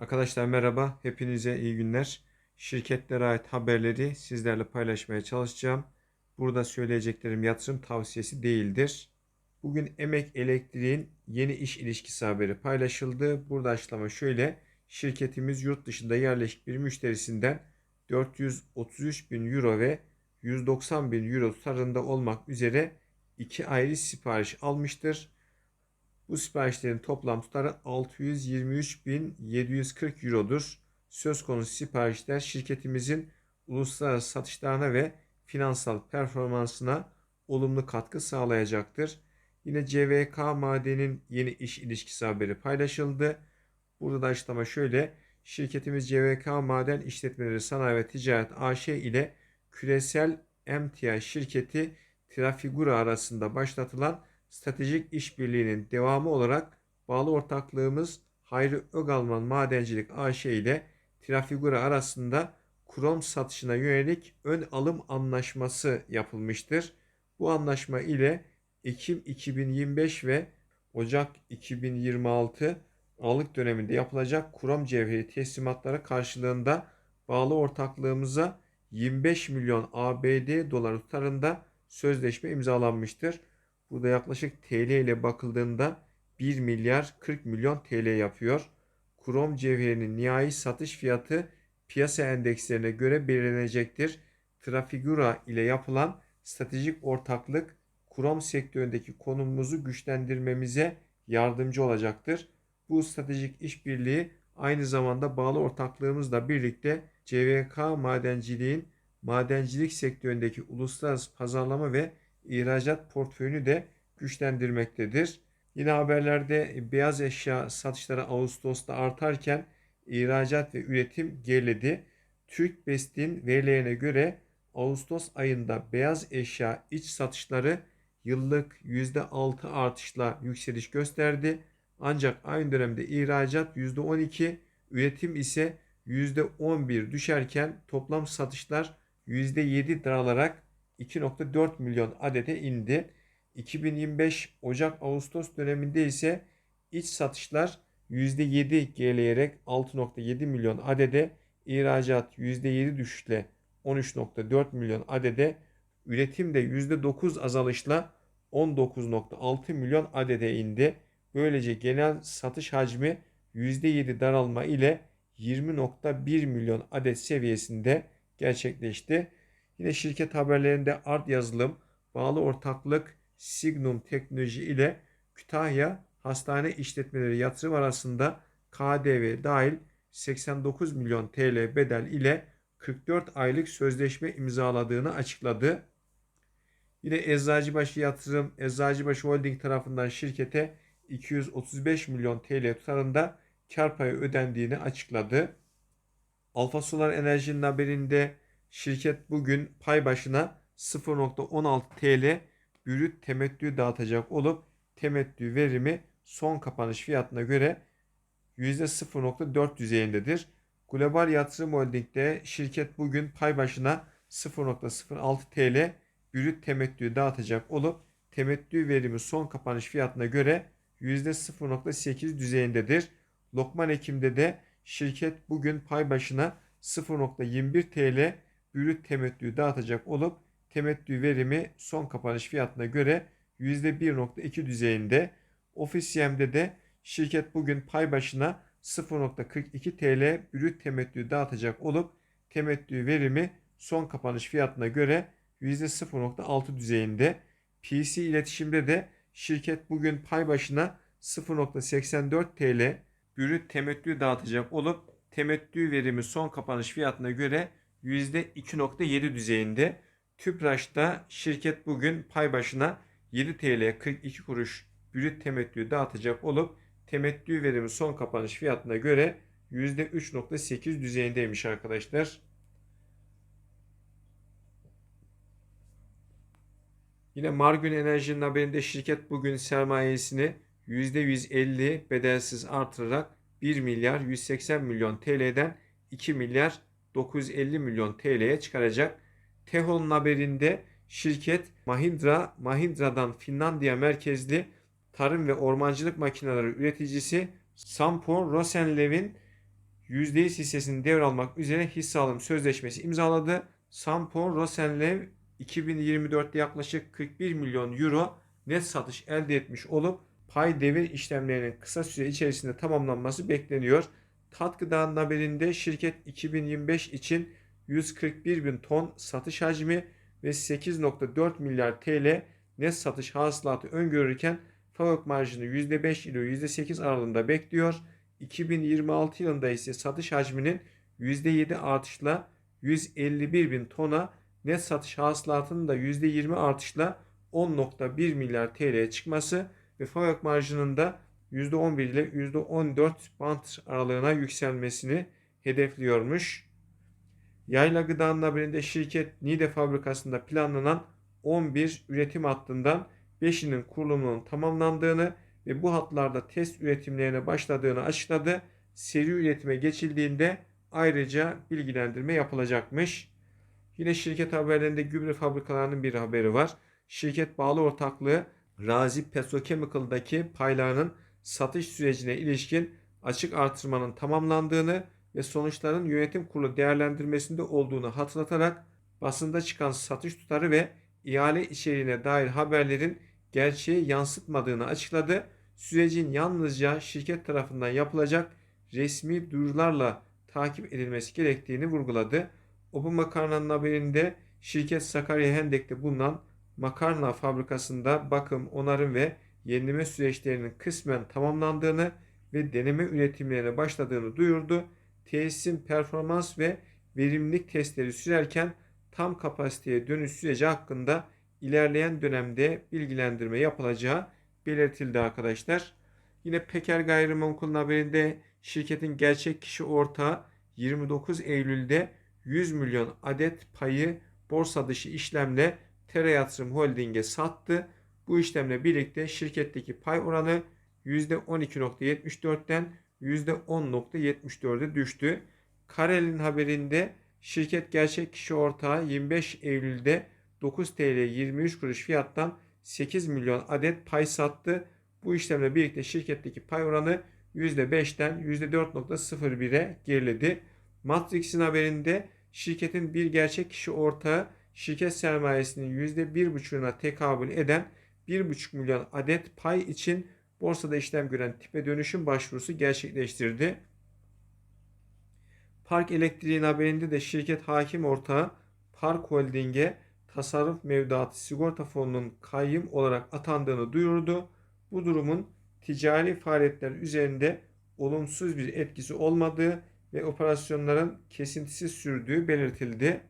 Arkadaşlar merhaba, hepinize iyi günler. Şirketlere ait haberleri sizlerle paylaşmaya çalışacağım. Burada söyleyeceklerim yatırım tavsiyesi değildir. Bugün Emek Elektriğin yeni iş ilişkisi haberi paylaşıldı. Burada açıklama şöyle. Şirketimiz yurt dışında yerleşik bir müşterisinden 433 bin euro ve 190 bin euro tutarında olmak üzere iki ayrı sipariş almıştır. Bu siparişlerin toplam tutarı 623.740 Euro'dur. Söz konusu siparişler şirketimizin uluslararası satışlarına ve finansal performansına olumlu katkı sağlayacaktır. Yine CVK Maden'in yeni iş ilişkisi haberi paylaşıldı. Burada da açıklama şöyle. Şirketimiz CVK Maden İşletmeleri Sanayi ve Ticaret AŞ ile küresel emtia şirketi Trafigura arasında başlatılan stratejik işbirliğinin devamı olarak bağlı ortaklığımız Hayri Ögalman Madencilik AŞ ile Trafigura arasında krom satışına yönelik ön alım anlaşması yapılmıştır. Bu anlaşma ile Ekim 2025 ve Ocak 2026 Aralık döneminde yapılacak krom cevheri teslimatları karşılığında bağlı ortaklığımıza 25 milyon ABD doları tutarında sözleşme imzalanmıştır. Burada yaklaşık TL ile bakıldığında 1 milyar 40 milyon TL yapıyor. Krom cevherinin nihai satış fiyatı piyasa endekslerine göre belirlenecektir. Trafigura ile yapılan stratejik ortaklık krom sektöründeki konumumuzu güçlendirmemize yardımcı olacaktır. Bu stratejik işbirliği aynı zamanda bağlı ortaklığımızla birlikte CVK madenciliğin madencilik sektöründeki uluslararası pazarlama ve ihracat portföyünü de güçlendirmektedir. Yine haberlerde beyaz eşya satışları Ağustos'ta artarken ihracat ve üretim geriledi. Türk Best'in verilerine göre Ağustos ayında beyaz eşya iç satışları yıllık %6 artışla yükseliş gösterdi. Ancak aynı dönemde ihracat %12, üretim ise %11 düşerken toplam satışlar %7 daralarak 2.4 milyon adete indi. 2025 Ocak-Ağustos döneminde ise iç satışlar %7 gerileyerek 6.7 milyon adede, ihracat %7 düşüşle 13.4 milyon adede, üretim de %9 azalışla 19.6 milyon adede indi. Böylece genel satış hacmi %7 daralma ile 20.1 milyon adet seviyesinde gerçekleşti. Yine şirket haberlerinde Art Yazılım, bağlı ortaklık Signum Teknoloji ile Kütahya Hastane İşletmeleri Yatırım arasında KDV dahil 89 milyon TL bedel ile 44 aylık sözleşme imzaladığını açıkladı. Yine Eczacıbaşı Yatırım, Eczacıbaşı Holding tarafından şirkete 235 milyon TL tutarında kar payı ödendiğini açıkladı. Alfa Solar Enerji'nin haberinde şirket bugün pay başına 0.16 TL brüt temettü dağıtacak olup temettü verimi son kapanış fiyatına göre %0.4 düzeyindedir. Global Yatırım Holding'de şirket bugün pay başına 0.06 TL brüt temettü dağıtacak olup temettü verimi son kapanış fiyatına göre %0.8 düzeyindedir. Lokman Ekim'de de şirket bugün pay başına 0.21 TL brüt temettü dağıtacak olup temettü verimi son kapanış fiyatına göre %1.2 düzeyinde. Ofisiyem'de de şirket bugün pay başına 0.42 TL brüt temettü dağıtacak olup temettü verimi son kapanış fiyatına göre %0.6 düzeyinde. PC iletişimde de şirket bugün pay başına 0.84 TL brüt temettü dağıtacak olup temettü verimi son kapanış fiyatına göre %2.7 düzeyinde. Tüpraş'ta şirket bugün pay başına 7 TL 42 kuruş brüt temettü dağıtacak olup temettü verimi son kapanış fiyatına göre %3.8 düzeyindeymiş arkadaşlar. Yine Margün Enerji'nin haberinde şirket bugün sermayesini %150 bedelsiz artırarak 1 milyar 180 milyon TL'den 2 milyar 950 milyon TL'ye çıkaracak. Tehol'un haberinde şirket Mahindra, Mahindra'dan Finlandiya merkezli tarım ve ormancılık makineleri üreticisi Sampo Rosenlev'in %100 hissesini devralmak üzere hisse alım sözleşmesi imzaladı. Sampo Rosenlev 2024'te yaklaşık 41 milyon euro net satış elde etmiş olup pay devir işlemlerinin kısa süre içerisinde tamamlanması bekleniyor. Tat Gıda'nın haberinde şirket 2025 için 141 bin ton satış hacmi ve 8.4 milyar TL net satış hasılatı öngörürken fabrik marjını %5 ile %8 aralığında bekliyor. 2026 yılında ise satış hacminin %7 artışla 151 bin tona net satış hasılatının da %20 artışla 10.1 milyar TL'ye çıkması ve fabrik marjının da %11 ile %14 bant aralığına yükselmesini hedefliyormuş. Yayla Gıda'nın haberinde şirket Niğde fabrikasında planlanan 11 üretim hattından 5'inin kurulumunun tamamlandığını ve bu hatlarda test üretimlerine başladığını açıkladı. Seri üretime geçildiğinde ayrıca bilgilendirme yapılacakmış. Yine şirket haberlerinde gübre fabrikalarının bir haberi var. Şirket bağlı ortaklığı Razi Petrochemical'daki paylarının satış sürecine ilişkin açık artırmanın tamamlandığını ve sonuçların yönetim kurulu değerlendirmesinde olduğunu hatırlatarak basında çıkan satış tutarı ve ihale içeriğine dair haberlerin gerçeği yansıtmadığını açıkladı. Sürecin yalnızca şirket tarafından yapılacak resmi duyurularla takip edilmesi gerektiğini vurguladı. Obu Makarna'nın haberinde şirket Sakarya Hendek'te bulunan makarna fabrikasında bakım, onarım ve yenileme süreçlerinin kısmen tamamlandığını ve deneme üretimlerine başladığını duyurdu. Tesisin performans ve verimlilik testleri sürerken tam kapasiteye dönüş süreci hakkında ilerleyen dönemde bilgilendirme yapılacağı belirtildi arkadaşlar. Yine Peker Gayrimenkul'un haberinde şirketin gerçek kişi ortağı 29 Eylül'de 100 milyon adet payı borsa dışı işlemle Tera Yatırım Holding'e sattı. Bu işlemle birlikte şirketteki pay oranı %12.74'ten %10.74'e düştü. Karel'in haberinde şirket gerçek kişi ortağı 25 Eylül'de 9 TL 23 kuruş fiyattan 8 milyon adet pay sattı. Bu işlemle birlikte şirketteki pay oranı %5'ten %4.01'e geriledi. Matrix'in haberinde şirketin bir gerçek kişi ortağı şirket sermayesinin %1,5'una tekabül eden 1,5 milyon adet pay için borsada işlem gören tipe dönüşüm başvurusu gerçekleştirdi. Park Elektriğin haberinde de şirket hakim ortağı Park Holding'e tasarruf mevduatı sigorta fonunun kayyım olarak atandığını duyurdu. Bu durumun ticari faaliyetler üzerinde olumsuz bir etkisi olmadığı ve operasyonların kesintisiz sürdüğü belirtildi.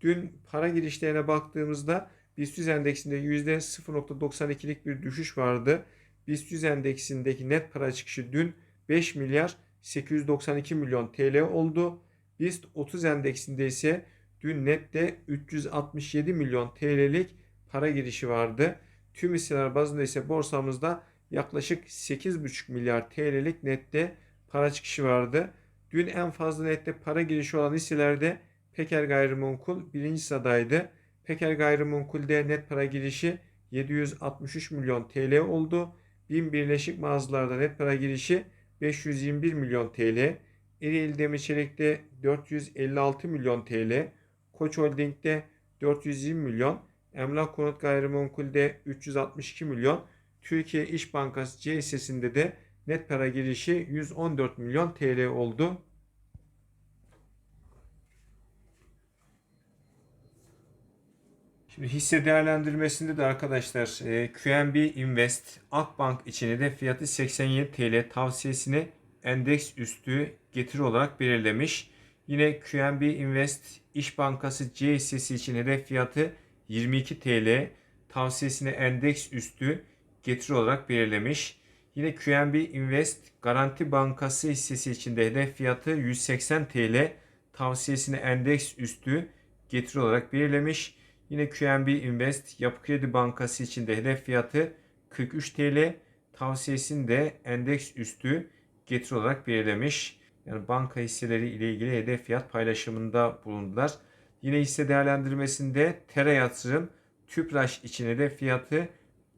Dün para girişlerine baktığımızda BIST 100 endeksinde %0.92'lik bir düşüş vardı. BIST 100 endeksindeki net para çıkışı dün 5 milyar 892 milyon TL oldu. BIST 30 endeksinde ise dün nette 367 milyon TL'lik para girişi vardı. Tüm hisseler bazında ise borsamızda yaklaşık 8,5 milyar TL'lik nette para çıkışı vardı. Dün en fazla nette para girişi olan hisselerde Peker Gayrimenkul birinci sıradaydı. Peker Gayrimenkul'de net para girişi 763 milyon TL oldu. BİM Birleşik Mağazalar'da net para girişi 521 milyon TL. Ereğli Demir Çelik'te 456 milyon TL. Koç Holding'de 420 milyon. Emlak Konut Gayrimenkul'de 362 milyon. Türkiye İş Bankası C hissesinde de net para girişi 114 milyon TL oldu. Şimdi hisse değerlendirmesinde de arkadaşlar e, QNB Invest Akbank için de fiyatı 87 TL tavsiyesini endeks üstü getiri olarak belirlemiş. Yine QNB Invest İş Bankası C hissesi için hedef fiyatı 22 TL tavsiyesini endeks üstü getiri olarak belirlemiş. Yine QNB Invest Garanti Bankası hissesi için de hedef fiyatı 180 TL tavsiyesini endeks üstü getiri olarak belirlemiş. Yine QNB Invest Yapı Kredi Bankası için de hedef fiyatı 43 TL. Tavsiyesini de endeks üstü getiri olarak belirlemiş. Yani banka hisseleri ile ilgili hedef fiyat paylaşımında bulundular. Yine hisse değerlendirmesinde Tera Yatırım Tüpraş için hedef fiyatı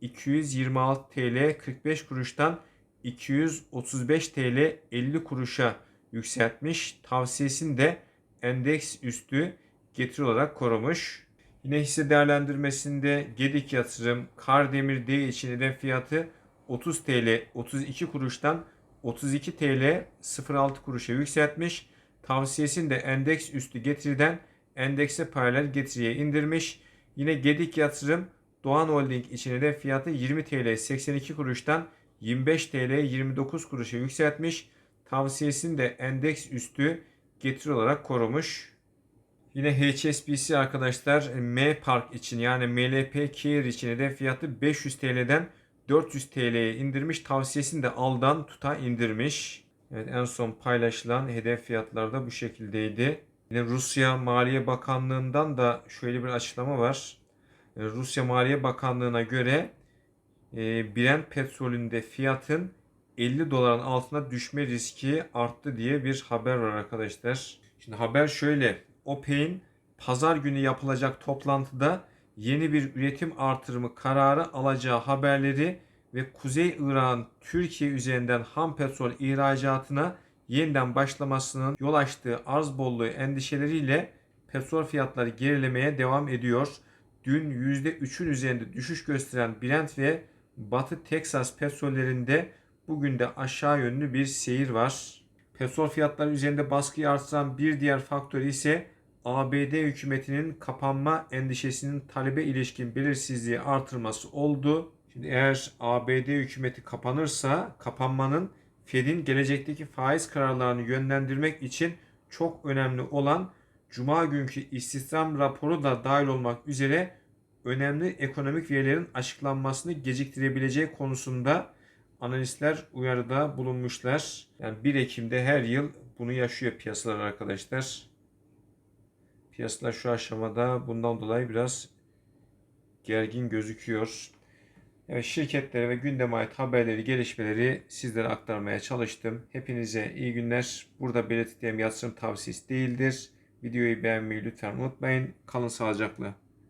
226 TL 45 kuruştan 235 TL 50 kuruşa yükseltmiş. Tavsiyesini de endeks üstü getiri olarak korumuş. Yine hisse değerlendirmesinde Gedik Yatırım, Kardemir D için hedef fiyatı 30 TL 32 kuruştan 32 TL 06 kuruşa yükseltmiş. Tavsiyesini de endeks üstü getiriden endekse paralel getiriye indirmiş. Yine Gedik Yatırım Doğan Holding için hedef fiyatı 20 TL 82 kuruştan 25 TL 29 kuruşa yükseltmiş. Tavsiyesini de endeks üstü getiri olarak korumuş. Yine HSBC arkadaşlar M Park için yani MLP Care için hedef fiyatı 500 TL'den 400 TL'ye indirmiş. Tavsiyesini de aldan tuta indirmiş. Evet en son paylaşılan hedef fiyatlar da bu şekildeydi. Yine Rusya Maliye Bakanlığı'ndan da şöyle bir açıklama var. E, Rusya Maliye Bakanlığı'na göre e, Brent petrolünde fiyatın 50 doların altına düşme riski arttı diye bir haber var arkadaşlar. Şimdi haber şöyle. OPEC'in pazar günü yapılacak toplantıda yeni bir üretim artırımı kararı alacağı haberleri ve Kuzey Irak'ın Türkiye üzerinden ham petrol ihracatına yeniden başlamasının yol açtığı arz bolluğu endişeleriyle petrol fiyatları gerilemeye devam ediyor. Dün %3'ün üzerinde düşüş gösteren Brent ve Batı Teksas petrollerinde bugün de aşağı yönlü bir seyir var. Petrol fiyatları üzerinde baskıyı artıran bir diğer faktör ise ABD hükümetinin kapanma endişesinin talebe ilişkin belirsizliği artırması oldu. Şimdi eğer ABD hükümeti kapanırsa kapanmanın Fed'in gelecekteki faiz kararlarını yönlendirmek için çok önemli olan Cuma günkü istihdam raporu da dahil olmak üzere önemli ekonomik verilerin açıklanmasını geciktirebileceği konusunda analistler uyarıda bulunmuşlar. Yani 1 Ekim'de her yıl bunu yaşıyor piyasalar arkadaşlar. Piyasalar şu aşamada bundan dolayı biraz gergin gözüküyor. Evet, şirketlere ve gündeme ait haberleri, gelişmeleri sizlere aktarmaya çalıştım. Hepinize iyi günler. Burada belirttiğim yatırım tavsiyesi değildir. Videoyu beğenmeyi lütfen unutmayın. Kalın sağlıcakla.